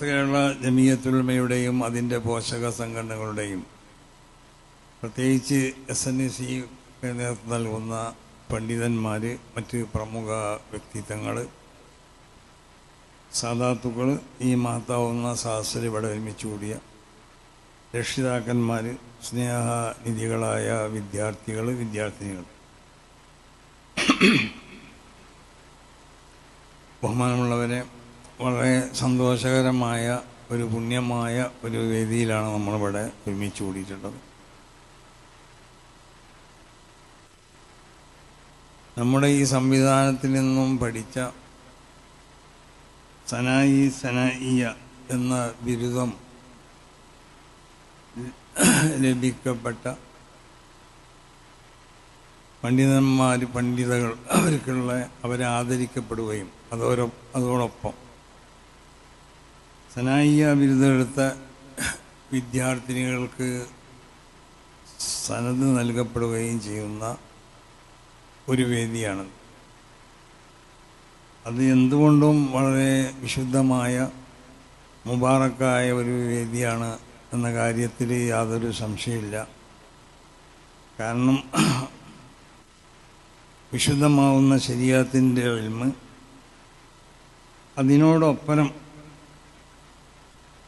കേരള ജമീയത്തുൽമയുടെയും അതിന്റെ പോഷക സംഘടനകളുടെയും പ്രത്യേകിച്ച് എസ് എൻ എ സി നേതൃത്വം നൽകുന്ന പണ്ഡിതന്മാർ മറ്റ് പ്രമുഖ വ്യക്തിത്വങ്ങൾ സാധാത്തുക്കൾ ഈ മഹത്താവുന്ന സഹസ്ര ഇവിടെ ഒരുമിച്ച് കൂടിയ രക്ഷിതാക്കന്മാർ സ്നേഹനിധികളായ വിദ്യാർത്ഥികൾ വിദ്യാർത്ഥിനികൾ ബഹുമാനമുള്ളവരെ വളരെ സന്തോഷകരമായ ഒരു പുണ്യമായ ഒരു വേദിയിലാണ് നമ്മളിവിടെ ഒരുമിച്ച് കൂടിയിട്ടുള്ളത്. നമ്മുടെ ഈ സംവിധാനത്തിൽ നിന്നും പഠിച്ച സനായി സനായിയ എന്ന ബിരുദം ലഭിക്കപ്പെട്ട പണ്ഡിതന്മാർ പണ്ഡിതകൾ അവർക്കുള്ള അവരെ ആദരിക്കപ്പെടുകയും അതോടൊപ്പം സനായിയ ബിരുദമെടുത്ത വിദ്യാർത്ഥിനികൾക്ക് സനത് നൽകപ്പെടുകയും ചെയ്യുന്ന ഒരു വേദിയാണ്. അത് എന്തുകൊണ്ടും വളരെ വിശുദ്ധമായ മുബാറക്കായ ഒരു വേദിയാണ് എന്ന കാര്യത്തിൽ യാതൊരു സംശയമില്ല കാരണം വിശുദ്ധമാവുന്ന ശരീരത്തിന്റെ എൽമ് അതിനോടൊപ്പരം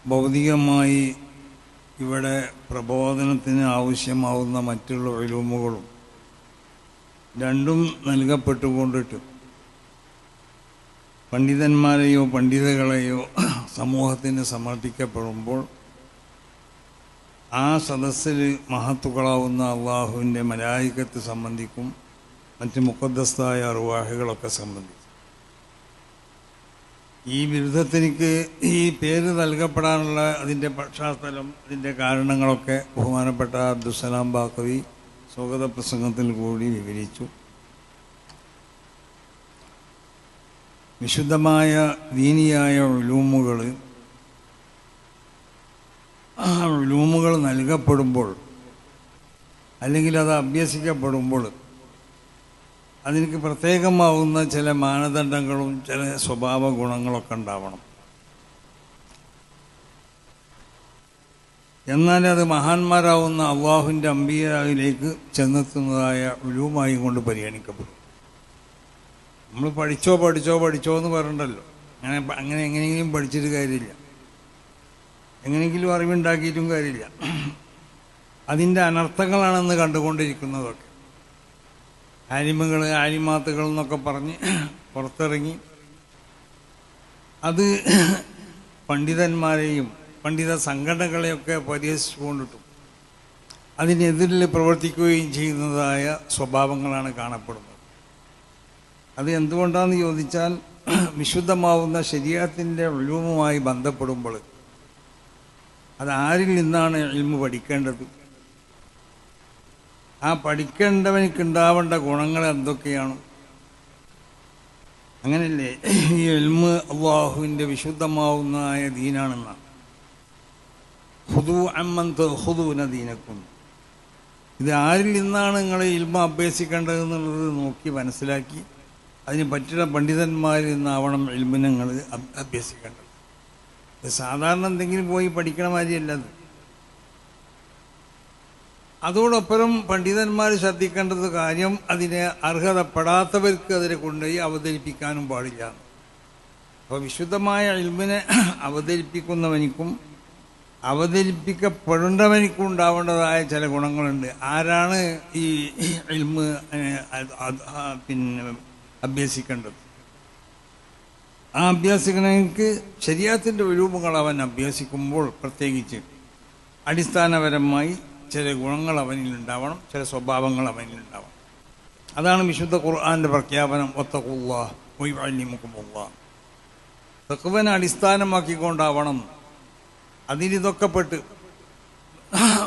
ഭൗതികമായി ഇവിടെ പ്രബോധനത്തിന് ആവശ്യമാവുന്ന മറ്റുള്ള ഒഴിവുകളും രണ്ടും നൽകപ്പെട്ടുകൊണ്ടിട്ട് പണ്ഡിതന്മാരെയോ പണ്ഡിതകളെയോ സമൂഹത്തിന് സമർപ്പിക്കപ്പെടുമ്പോൾ ആ സദസ്സിൽ മഹത്തുക്കളാവുന്ന അള്ളാഹുവിന്റെ മലായിക്കത്ത് സംബന്ധിക്കും മറ്റ് മുഖദ്ദസ്ഥായ അറുവാഹികളൊക്കെ സംബന്ധിക്കും. ഈ ബിരുദത്തിനിക്ക് ഈ പേര് നൽകപ്പെടാനുള്ള അതിന്റെ പശ്ചാത്തലം അതിന്റെ കാരണങ്ങളൊക്കെ ബഹുമാനപ്പെട്ട അബ്ദുസലാം ബാക്കവി സ്വാഗത പ്രസംഗത്തിൽ കൂടി വിവരിച്ചു. വിശുദ്ധമായ ദീനിയായ ഉലൂമുകൾ ആ ഉലൂമുകൾ നൽകപ്പെടുമ്പോൾ അല്ലെങ്കിൽ അത് അഭ്യസിക്കപ്പെടുമ്പോൾ അതിന് പ്രത്യേകമാവുന്ന ചില മാനദണ്ഡങ്ങളും ചില സ്വഭാവ ഗുണങ്ങളൊക്കെ ഉണ്ടാവണം. എന്നാലേ അത് മഹാന്മാരാവുന്ന അള്ളാഹുവിന്റെ അമ്പിയാവിലേക്ക് ചെന്നെത്തുന്നതായ ഒഴിവുമായി കൊണ്ട് പരിഗണിക്കപ്പെടും. നമ്മൾ പഠിച്ചോ പഠിച്ചോ പഠിച്ചോ എന്ന് പറയണ്ടല്ലോ അങ്ങനെ അങ്ങനെ എങ്ങനെയെങ്കിലും പഠിച്ചിട്ട് കാര്യമില്ല. എങ്ങനെയെങ്കിലും അറിവുണ്ടാക്കിയിട്ടും കാര്യമില്ല. അതിന്റെ അനർത്ഥങ്ങളാണെന്ന് കണ്ടുകൊണ്ടിരിക്കുന്നതൊക്കെ. ആലിമകൾ ആനിമാത്തുകൾ എന്നൊക്കെ പറഞ്ഞ് പുറത്തിറങ്ങി. അത് പണ്ഡിതന്മാരെയും പണ്ഡിത സംഘടനകളെയൊക്കെ പരിഹസിച്ചുകൊണ്ടിട്ടും. അതിനെതിരിൽ പ്രവർത്തിക്കുകയും ചെയ്യുന്നതായ സ്വഭാവങ്ങളാണ് കാണപ്പെടുന്നത്. അത് എന്തുകൊണ്ടാണെന്ന് ചോദിച്ചാൽ വിശുദ്ധമാവുന്ന ശരീരത്തിന്റെ ഒഴിവുമായി ബന്ധപ്പെടുമ്പോൾ അത് ആരിൽ നിന്നാണ് ഇൽമു പഠിക്കേണ്ടത്? ആ പഠിക്കേണ്ടവനിക്ക് ഉണ്ടാവേണ്ട ഗുണങ്ങൾ എന്തൊക്കെയാണ്? അങ്ങനല്ലേ? ഈ എൽമ അള്ളാഹുവിന്റെ വിശുദ്ധമാവുന്നതായ ദീനാണെന്ന ഹുദു അമ്മന്ത് ഹുദുവിന ദീനക്കും. ഇത് ആരിൽ നിന്നാണ് നിങ്ങൾ ഇൽമ അഭ്യസിക്കേണ്ടതെന്നുള്ളത് നോക്കി മനസ്സിലാക്കി അതിന് പറ്റുന്ന പണ്ഡിതന്മാരിൽ നിന്നാവണം ഇൽമിനങ്ങൾ നിങ്ങൾ അഭ്യസിക്കേണ്ടത്. സാധാരണ എന്തെങ്കിലും പോയി പഠിക്കണ മാതിരിയല്ല അതോടൊപ്പം പണ്ഡിതന്മാർ ശ്രദ്ധിക്കേണ്ടത് കാര്യം അതിനെ അർഹതപ്പെടാത്തവർക്ക് അതിനെ കൊണ്ടുപോയി അവതരിപ്പിക്കാനും പാടില്ല. അപ്പോൾ വിശുദ്ധമായ ഇൽമിനെ അവതരിപ്പിക്കുന്നവനിക്കും അവതരിപ്പിക്കപ്പെടേണ്ടവനിക്കും ഉണ്ടാവേണ്ടതായ ചില ഗുണങ്ങളുണ്ട്. ആരാണ് ഈ ഇൽമ് പിന്നെ അഭ്യസിക്കേണ്ടത്? ആ അഭ്യസിക്കണമെങ്കിൽ ശരിയാത്തിന്റെ രൂപങ്ങൾ അവൻ അഭ്യസിക്കുമ്പോൾ പ്രത്യേകിച്ച് അടിസ്ഥാനപരമായി ചില ഗുണങ്ങൾ അവനിൽ ഉണ്ടാവണം ചില സ്വഭാവങ്ങൾ അവനിൽ ഉണ്ടാവണം അതാണ് വിശുദ്ധ ഖുർആാന്റെ പ്രഖ്യാപനം ഒത്തക്കുള്ള ഒയ്വാലിമുക്കുമുള്ള തക്കുവനെ അടിസ്ഥാനമാക്കിക്കൊണ്ടാവണം. അതിലിതൊക്കെപ്പെട്ട്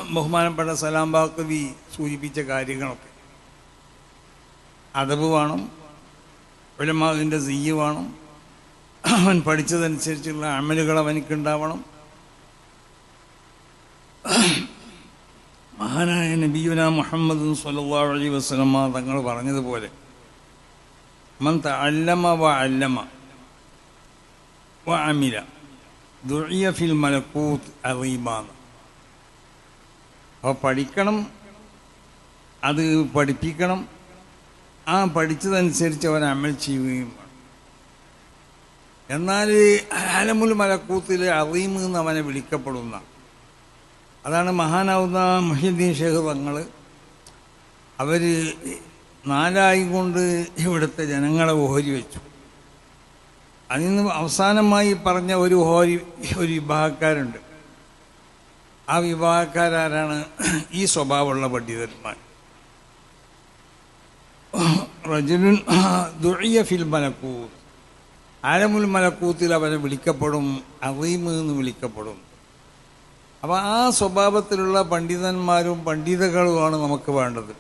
ബഹുമാനപ്പെട്ട സലാം ബാക്കവി സൂചിപ്പിച്ച കാര്യങ്ങളൊക്കെ. അതവ് വേണം ഉലമാവിന്റെ സിയ്യ് വേണം അവൻ പഠിച്ചതനുസരിച്ചുള്ള അമലുകൾ അവനിക്കുണ്ടാവണം. മഹാനായ നബിയുന മുഹമ്മദ് സല്ലല്ലാഹു അലൈഹി വസ്ലമ തങ്ങൾ പറഞ്ഞതുപോലെ മൻ തഅല്ലമ വ അല്ലമ വ അമില ദുഴിയഫിൽ മലക്കൂത്ത് അറീമാണ് അപ്പോൾ പഠിക്കണം അത് പഠിപ്പിക്കണം ആ പഠിച്ചതനുസരിച്ച് അവൻ അമൽ ചെയ്യുകയും വേണം. എന്നാൽ ആലമുൽ മലക്കൂത്തിൽ അറീമെന്ന് അവനെ വിളിക്കപ്പെടുന്ന അതാണ് മഹാനാവുന്ന മഹിദ്ദീൻ ഷേഖ് തങ്ങൾ അവർ നാലായി കൊണ്ട് ഇവിടുത്തെ ജനങ്ങളെ ഓഹരി വെച്ചു. അതിൽ നിന്ന് അവസാനമായി പറഞ്ഞ ഒരു ഓഹരി ഒരു വിഭാഗക്കാരുണ്ട്. ആ വിഭാഗക്കാരാരാണ് ഈ സ്വഭാവമുള്ള പണ്ഡിതന്മാർ. റജുലുൻ ദുഴിയ ഫിൽ മലക്കൂത്ത്. ആലമുൽ മലക്കൂത്തിൽ അവനെ വിളിക്കപ്പെടും അറീം എന്ന് വിളിക്കപ്പെടും. അപ്പോൾ ആ സ്വഭാവത്തിലുള്ള പണ്ഡിതന്മാരും പണ്ഡിതകളുമാണ് നമുക്ക് വേണ്ടത്.